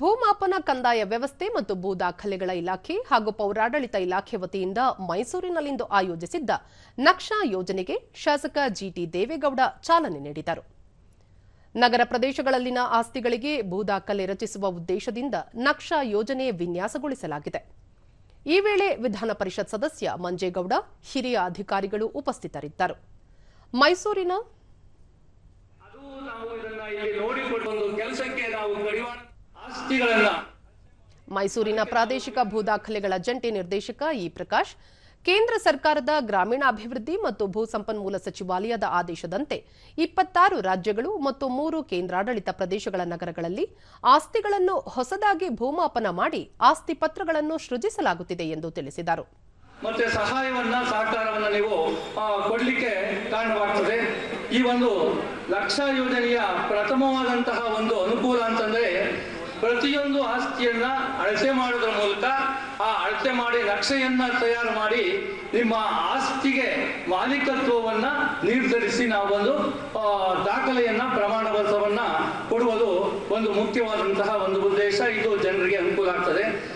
ಭೂಮಾಪನ ಕಂದಾಯ ವ್ಯವಸ್ಥೆ ಮತ್ತು ಭೂ ದಾಖಲೆಗಳ ಇಲಾಖೆ ಹಾಗೂ ಪೌರಾಡಳಿತ ಇಲಾಖೆ ವತಿಯಿಂದ ಮೈಸೂರಿನಲ್ಲಿಂದು ಆಯೋಜಿಸಿದ್ದ ನಕ್ಷಾ ಯೋಜನೆಗೆ ಶಾಸಕ ಜಿಟಿ ದೇವೇಗೌಡ ಚಾಲನೆ ನೀಡಿದರು. ನಗರ ಪ್ರದೇಶಗಳಲ್ಲಿನ ಆಸ್ತಿಗಳಿಗೆ ಭೂ ದಾಖಲೆ ರಚಿಸುವ ಉದ್ದೇಶದಿಂದ ನಕ್ಷಾ ಯೋಜನೆ ವಿನ್ಯಾಸಗೊಳಿಸಲಾಗಿದೆ. ಈ ವೇಳೆ ವಿಧಾನ ಪರಿಷತ್ ಸದಸ್ಯ ಮಂಜೇಗೌಡ, ಹಿರಿಯ ಅಧಿಕಾರಿಗಳು ಉಪಸ್ಥಿತರಿದ್ದರು. ಮೈಸೂರಿನ ಆಸ್ತಿಗಳನ್ನ ಮೈಸೂರಿನ ಪ್ರಾದೇಶಿಕ ಭೂ ದಾಖಲೆಗಳ ಜಂಟಿ ನಿರ್ದೇಶಕ ಇ ಪ್ರಕಾಶ್ ಕೇಂದ್ರ ಸರ್ಕಾರದ ಗ್ರಾಮೀಣಾಭಿವೃದ್ಧಿ ಮತ್ತು ಭೂ ಸಂಪನ್ಮೂಲ ಸಚಿವಾಲಯದ ಆದೇಶದಂತೆ ಇಪ್ಪತ್ತಾರು ರಾಜ್ಯಗಳು ಮತ್ತು ಮೂರು ಕೇಂದ್ರಾಡಳಿತ ಪ್ರದೇಶಗಳ ನಗರಗಳಲ್ಲಿ ಆಸ್ತಿಗಳನ್ನು ಹೊಸದಾಗಿ ಭೂಮಾಪನ ಮಾಡಿ ಆಸ್ತಿ ಪತ್ರಗಳನ್ನು ಸೃಜಿಸಲಾಗುತ್ತಿದೆ ಎಂದು ತಿಳಿಸಿದರು. ಮತ್ತೆ ಸಹಾಯವನ್ನ ಸಹಕಾರವನ್ನ ನೀವು ಕೊಡಲಿಕ್ಕೆ ಕಾರಣವಾಗ್ತದೆ. ಈ ಒಂದು ಲಕ್ಷ ಯೋಜನೆಯ ಪ್ರಥಮವಾದಂತಹ ಒಂದು ಪ್ರತಿಯೊಂದು ಆಸ್ತಿಯನ್ನ ಅಳತೆ ಮಾಡೋದ್ರ ಮೂಲಕ ಆ ಅಳತೆ ಮಾಡಿ ನಕ್ಷೆಯನ್ನ ತಯಾರು ಮಾಡಿ ನಿಮ್ಮ ಆಸ್ತಿಗೆ ಮಾಲೀಕತ್ವವನ್ನ ನಿರ್ಧರಿಸಿ ನಾವು ಒಂದು ದಾಖಲೆಯನ್ನ ಪ್ರಮಾಣ ಪತ್ರವನ್ನ ಕೊಡುವುದು ಒಂದು ಮುಖ್ಯವಾದಂತಹ ಒಂದು ಉದ್ದೇಶ. ಇದು ಜನರಿಗೆ ಅನುಕೂಲ ಆಗ್ತದೆ.